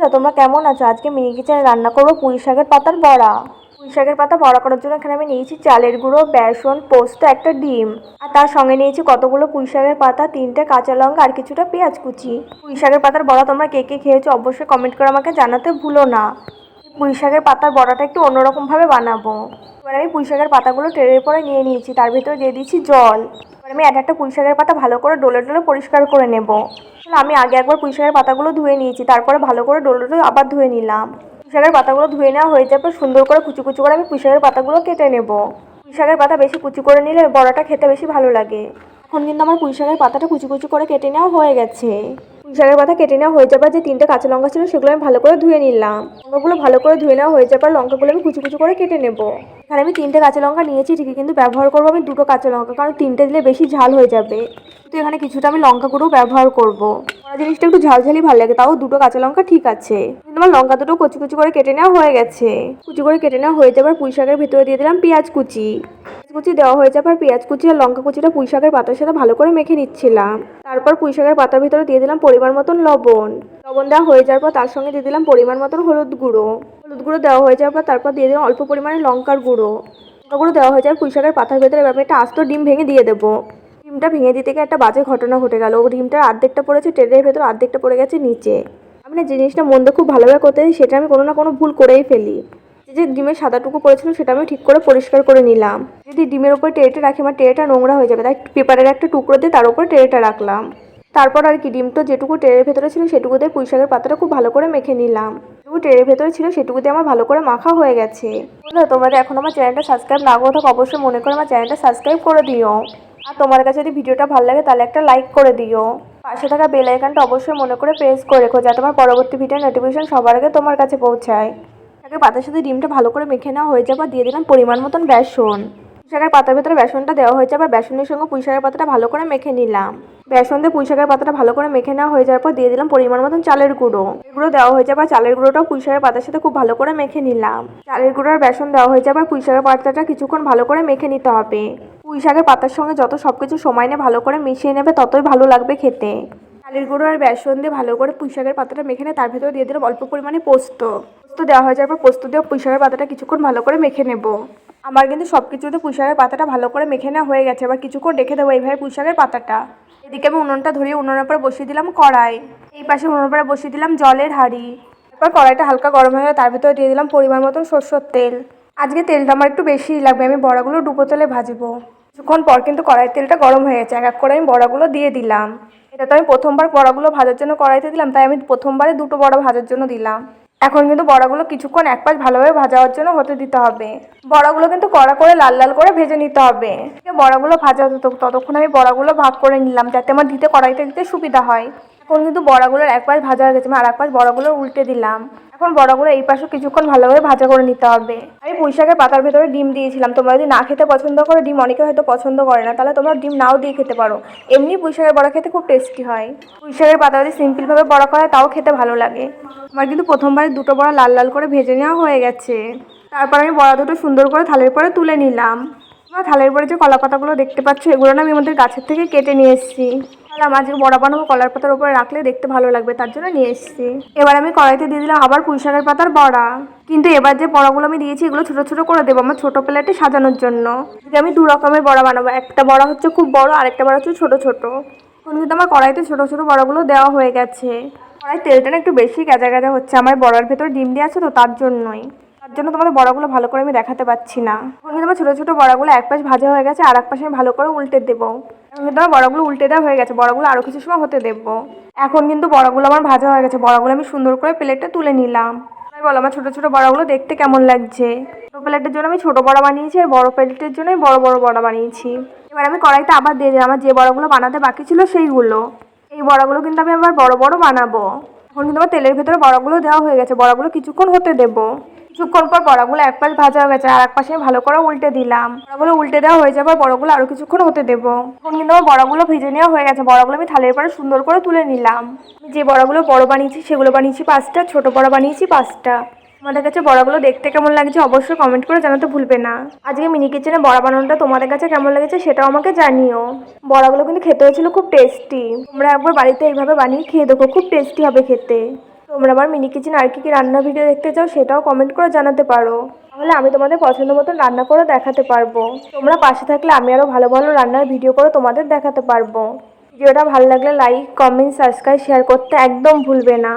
বন্ধুরা, তোমরা কেমন আছো? আজকে মিনি কিচেনে রান্না করব পুঁই শাকের পাতার বড়া। পুঁই শাকের পাতা বড়া করার জন্য এখানে আমি নিয়েছি চালের গুঁড়ো বেসন পোস্ত একটা ডিম। আর তার সঙ্গে নিয়েছি কতগুলো পুঁই শাকের পাতা তিনটে কাঁচা লঙ্কা আর কিছুটা পেঁয়াজ কুচি। পুঁই শাকের পাতার বড়া তোমরা কে কে খেয়েছো অবশ্যই কমেন্ট করে আমাকে জানাতে ভুলো না। পুঁই শাকের পাতার বড়াটা একটু অন্যরকমভাবে বানাবো। এবার আমি পুঁই শাকের পাতাগুলো ট্রেনের পরে নিয়ে নিয়েছি তার ভিতরে দিয়ে দিয়েছি জল। আমি এক একটা পুঁই শাকের পাতা ভালো করে ডলে ডলে পরিষ্কার করে নেব। আমি আগে একবার পুঁই শাকের পাতাগুলো ধুয়ে নিয়েছি, তারপরে ভালো করে ডলে ডলে আবার ধুয়ে নিলাম। পুঁই শাকের পাতাগুলো ধুয়ে নেওয়া হয়ে যাবে, সুন্দর করে কুচি কুচি করে আমি পুঁই শাকের পাতাগুলো কেটে নেব। পুঁই শাকের পাতা বেশি কুচি করে নিলে বড়াটা খেতে বেশি ভালো লাগে। এখন কিন্তু আমার পুঁই শাকের পাতাটা কুচি কুচি করে কেটে নেওয়া হয়ে গেছে। পুঁই শাকের পাতা কেটে নেওয়া হয়ে যাবার যে তিনটে কাঁচা লঙ্কা ছিল সেগুলো আমি ভালো করে ধুয়ে নিলাম। লঙ্কাগুলো ভালো করে ধুয়ে নেওয়া হয়ে যাবার লঙ্কাগুলো আমি কুচি কুচি করে কেটে নেব। এখানে আমি তিনটে কাঁচা লঙ্কা নিয়েছি, ঠিকই, কিন্তু ব্যবহার করব আমি দুটো কাঁচা লঙ্কা, কারণ তিনটে দিলে বেশি ঝাল হয়ে যাবে। তো এখানে কিছুটা আমি লঙ্কা গুঁড়ো ব্যবহার করব। জিনিসটা একটু ঝালঝালি ভালো লাগে, তাও দুটো কাঁচা লঙ্কা ঠিক আছে। কিন্তু আমার লঙ্কা দুটো কুচি কুচি করে কেটে নেওয়া হয়ে গেছে। কুচি করে কেটে নেওয়া হয়ে যাবার পুঁই শাকের ভেতরে দিয়ে দিলাম পেঁয়াজ কুচি। পেঁয়াজ কুচি দেওয়া হয়ে যাবার পেঁয়াজ কুচি আর লঙ্কা কুচিটা পুঁই শাকের পাতার সাথে ভালো করে মেখে নিচ্ছিলাম। তারপর পুঁই শাকের পাতার ভিতরে দিয়ে দিলাম পরিমাণ মতন লবণ। লবণ দেওয়া হয়ে যাওয়ার পর তার সঙ্গে দিয়ে দিলাম পরিমাণ মতন হলুদ গুঁড়ো। হলুদ গুঁড়ো দেওয়া হয়ে যাওয়ার পর তারপর দিয়ে দিলাম অল্প পরিমাণে লঙ্কার গুঁড়ো। লঙ্কা গুঁড়ো দেওয়া হয়ে যাবে পুঁই শাকের পাতার ভেতরে এবার একটা আস্ত ডিম ভেঙে দিয়ে দেবো। ডিমটা ভেঙে দিতে গিয়ে একটা বাজে ঘটনা ঘটে গেল। ডিমটার অর্ধেকটা পড়েছে, ট্রেনের ভেতর অর্ধেকটা পড়ে গেছে নিচে। আমি না জিনিসটা মন্দ খুব ভালোভাবে করতে সেটা আমি কোনো না কোনো ভুল করেই ফেলি। যে ডিমের সাদাটুকু পড়েছিল সেটা আমি ঠিক করে পরিষ্কার করে নিলাম। যদি ডিমের উপর ট্রেটা রাখি, আমার ট্রেটা নোংরা হয়ে যাবে। তাই পেপারের একটা টুকরো দিয়ে তার উপর ট্রেটা রাখলাম। তারপর আর কি ডিমটা যেটুকু ট্রেনের ভেতরে ছিল সেটুকু দিয়ে পুঁই শাকের পাতাটা খুব ভালো করে মেখে নিলাম। যেটুকু ট্রেনের ভেতরে ছিল সেটুকু দিয়ে আমার ভালো করে মাখা হয়ে গেছে। বন্ধুরা তোমরা এখন আমার চ্যানেলটা সাবস্ক্রাইব না করে থাকো, অবশ্যই মনে করে আমার চ্যানেলটা সাবস্ক্রাইব করে দিও। আর তোমার কাছে যদি ভিডিওটা ভালো লাগে তাহলে একটা লাইক করে দিও। পাশে থাকা বেল আইকনটা অবশ্যই মনে করে প্রেস করে রেখো যাতে আমার পরবর্তী ভিডিও নোটিফিকেশন সবার আগে তোমার কাছে পৌঁছায়। আগে পাতার সাথে ডিমটা ভালো করে মেখে নেওয়া হয়ে যাবে, দিয়ে দিলাম পরিমাণ মতন বেসন। পুঁইশাকের পাতার ভেতরে বেসনটা দেওয়া হয়েছে যাবে আর বেসনের সঙ্গে পুঁইশাকের পাতাটা ভালো করে মেখে নিলাম। বেসন দিয়ে পুঁইশাকের পাতাটা ভালো করে মেখে নেওয়া হয়ে যাওয়ার পর দিয়ে দিলাম পরিমাণ মতন চালের গুঁড়ো। এগুলো দেওয়া হয়েছে, আবার চালের গুঁড়োটাও পুঁইশাকের পাতার সাথে খুব ভালো করে মেখে নিলাম। চালের গুঁড়ো আর বেসন দেওয়া হয়েছে, আবার আর পুঁইশাকের পাতাটা কিছুক্ষণ ভালো করে মেখে নিতে হবে। পুঁইশাকের পাতার সঙ্গে যত সব কিছু সময় নিয়ে ভালো করে মিশিয়ে নেবে, ততই ভালো লাগবে খেতে। চালের গুঁড়ো আর বেসন দিয়ে ভালো করে পুঁইশাকের পাতাটা মেখে নিয়ে তার ভেতরে দিয়ে দিলাম অল্প পরিমাণে পোস্ত। পোস্ত দেওয়া হয়ে যাওয়ার পর পোস্ত দিয়ে পুঁইশাকের পাতাটা কিছুক্ষণ ভালো করে মেখে নেব। আমার কিন্তু সব কিছুতে পুঁইশাকের পাতাটা ভালো করে মেখে নেওয়া হয়ে গেছে। এবার কিছুক্ষণ রেখে দেবো এইভাবে পুঁইশাকের পাতাটা। এদিকে আমি উনুনটা ধরিয়ে উনুনের পরে বসিয়ে দিলাম কড়াই। এই পাশে উনুনের পরে বসিয়ে দিলাম জলের হাঁড়ি। এবার কড়াইটা হালকা গরম হয়ে তার ভিতরে দিয়ে দিলাম পরিমাণ মতন সরষের তেল। আজকে তেলটা আমার একটু বেশিই লাগবে, আমি বড়াগুলো ডুবো তেলে ভাজবো। কিছুক্ষণ পর কিন্তু কড়াইয়ের তেলটা গরম হয়ে গেছে। এক এক করে আমি বড়াগুলো দিয়ে দিলাম। এটা তো আমি প্রথমবার বড়াগুলো ভাজার জন্য কড়াইতে দিলাম, তাই আমি প্রথমবারে দুটো বড়া ভাজার জন্য দিলাম। এখন কিন্তু বড়াগুলো কিছুক্ষণ এক পাশ ভালোভাবে ভাজা হওয়ার জন্য হতে দিতে হবে। বড়াগুলো কিন্তু কড়া করে লাল লাল করে ভেজে নিতে হবে। বড়াগুলো ভাজা হতো, ততক্ষণ আমি বড়াগুলো ভাগ করে নিলাম, যাতে আমার দিতে কড়াইতে দিতে সুবিধা হয়। এখন কিন্তু বড়াগুলোর এক পাশ ভাজা হয়ে গেছে, আমি আর এক পাশ বড়াগুলো উল্টে দিলাম। এখন বড়াগুলো এই পাশে কিছুক্ষণ ভালোভাবে ভাজা করে নিতে হবে। আমি পুঁই শাকের পাতার ভেতরে ডিম দিয়েছিলাম। তোমরা যদি না খেতে পছন্দ করো, ডিম অনেকে হয়তো পছন্দ করে না। তাহলে তোমরা ডিম নাও দিয়ে খেতে পারো। এমনি পুঁই শাকের বড়া খেতে খুব টেস্টি হয়। পুঁই শাকের পাতা যদি সিম্পলভাবে বড়া করা তাও খেতে ভালো লাগে। আমার কিন্তু প্রথমবারে দুটো বড়া লাল লাল করে ভেজে নেওয়া হয়ে গেছে। তারপর আমি বড়া দুটো সুন্দর করে থালের পরে তুলে নিলাম। তোমরা থালের পরে যে কলা পাতাগুলো দেখতে পাচ্ছ, এগুলো না আমি আমাদের গাছের থেকে কেটে নিয়ে এসেছি। তাহলে আজকে বড়া বানাবো, কলার পাতার উপরে রাখলে দেখতে ভালো লাগবে, তার জন্য নিয়ে এসেছি। এবার আমি কড়াইতে দিয়ে দিলাম আবার পুঁই শাকের পাতার বড়া। কিন্তু এবার যে বড়াগুলো আমি দিয়েছি, এগুলো ছোটো ছোটো করে দেবো আমার ছোটো প্লেটে সাজানোর জন্য। আমি দু রকমের বড়া বানাবো, একটা বড়া হচ্ছে খুব বড়, আরেকটা বড়া হচ্ছে ছোটো ছোটো। এখন কিন্তু আমার কড়াইতে ছোটো ছোটো বড়াগুলো দেওয়া হয়ে গেছে। কড়াই তেলটা একটু বেশি গেজা গেজা হচ্ছে, আমার বড়ার ভেতর ডিম দিয়ে আছে তো তার জন্যই। তার জন্য তোমাদের বড়াগুলো ভালো করে আমি দেখাতে পাচ্ছি না। এখন কিন্তু আমার ছোটো ছোটো বড়াগুলো এক পাশ ভাজা হয়ে গেছে, আর এক পাশে আমি ভালো করে উল্টে দেবো। কিন্তু আমার বড়াগুলো উল্টে দেওয়া হয়ে গেছে, বড়াগুলো আরও কিছু সময় হতে দেবো। এখন কিন্তু বড়াগুলো আমার ভাজা হয়ে গেছে, বড়াগুলো আমি সুন্দর করে প্লেটটা তুলে নিলাম। আমি বলো, আমার ছোটো ছোটো বড়াগুলো দেখতে কেমন লাগছে? ছোটো প্লেটের জন্য আমি ছোটো বড়া বানিয়েছি, আর বড় প্লেটের জন্য আমি বড় বড় বড়া বানিয়েছি। এবার আমি কড়াইতে আবার দিয়ে দিলাম, আমার যে বড়াগুলো বানাতে বাকি ছিল সেইগুলো। এই বড়াগুলো কিন্তু আমি আবার বড় বড় বানাবো। এখন কিন্তু আমার তেলের ভেতরে বড়াগুলো দেওয়া হয়ে গেছে, বড়াগুলো কিছুক্ষণ হতে দেবো। কিছুক্ষণ পর বড়াগুলো এক পাশ ভাজা হয়ে গেছে আর এক পাশে ভালো করে উল্টে দিলাম। বড়াগুলো উল্টে দেওয়া হয়ে যাবে বড়াগুলো আরও কিছুক্ষণ হতে দেবো। এখন কিন্তু আমার বড়াগুলো ভেজে নেওয়া হয়ে গেছে। বড়াগুলো আমি থালের পরে সুন্দর করে তুলে নিলাম। আমি যে বড়াগুলো বড় বানিয়েছি সেগুলো বানিয়েছি পাঁচটা, ছোট বড়া বানিয়েছি পাঁচটা। তোমাদের কাছে বড়াগুলো দেখতে কেমন লাগছে অবশ্যই কমেন্ট করে জানাতে ভুলবে না। আজকে মিনি কিচেনে বড়া বানানোটা তোমাদের কাছে কেমন লেগেছে সেটাও আমাকে জানিও। বড়াগুলো কিন্তু খেতে হয়েছিল খুব টেস্টি তোমরা একবার বাড়িতে এইভাবে বানিয়ে খেয়ে দেখো, খুব টেস্টি হবে খেতে। তোমরা আমার মিনি কিচেন আর কি কি রান্না ভিডিও দেখতে চাও সেটাও কমেন্ট করে জানাতে পারো। তাহলে আমি তোমাদের পছন্দ মতো রান্না করে দেখাতে পারব। তোমরা পাশে থাকলে আমি আরও ভালো ভালো রান্নার ভিডিও করে তোমাদের দেখাতে পারব। ভিডিওটা ভালো লাগলে লাইক কমেন্ট সাবস্ক্রাইব শেয়ার করতে একদম ভুলবে না।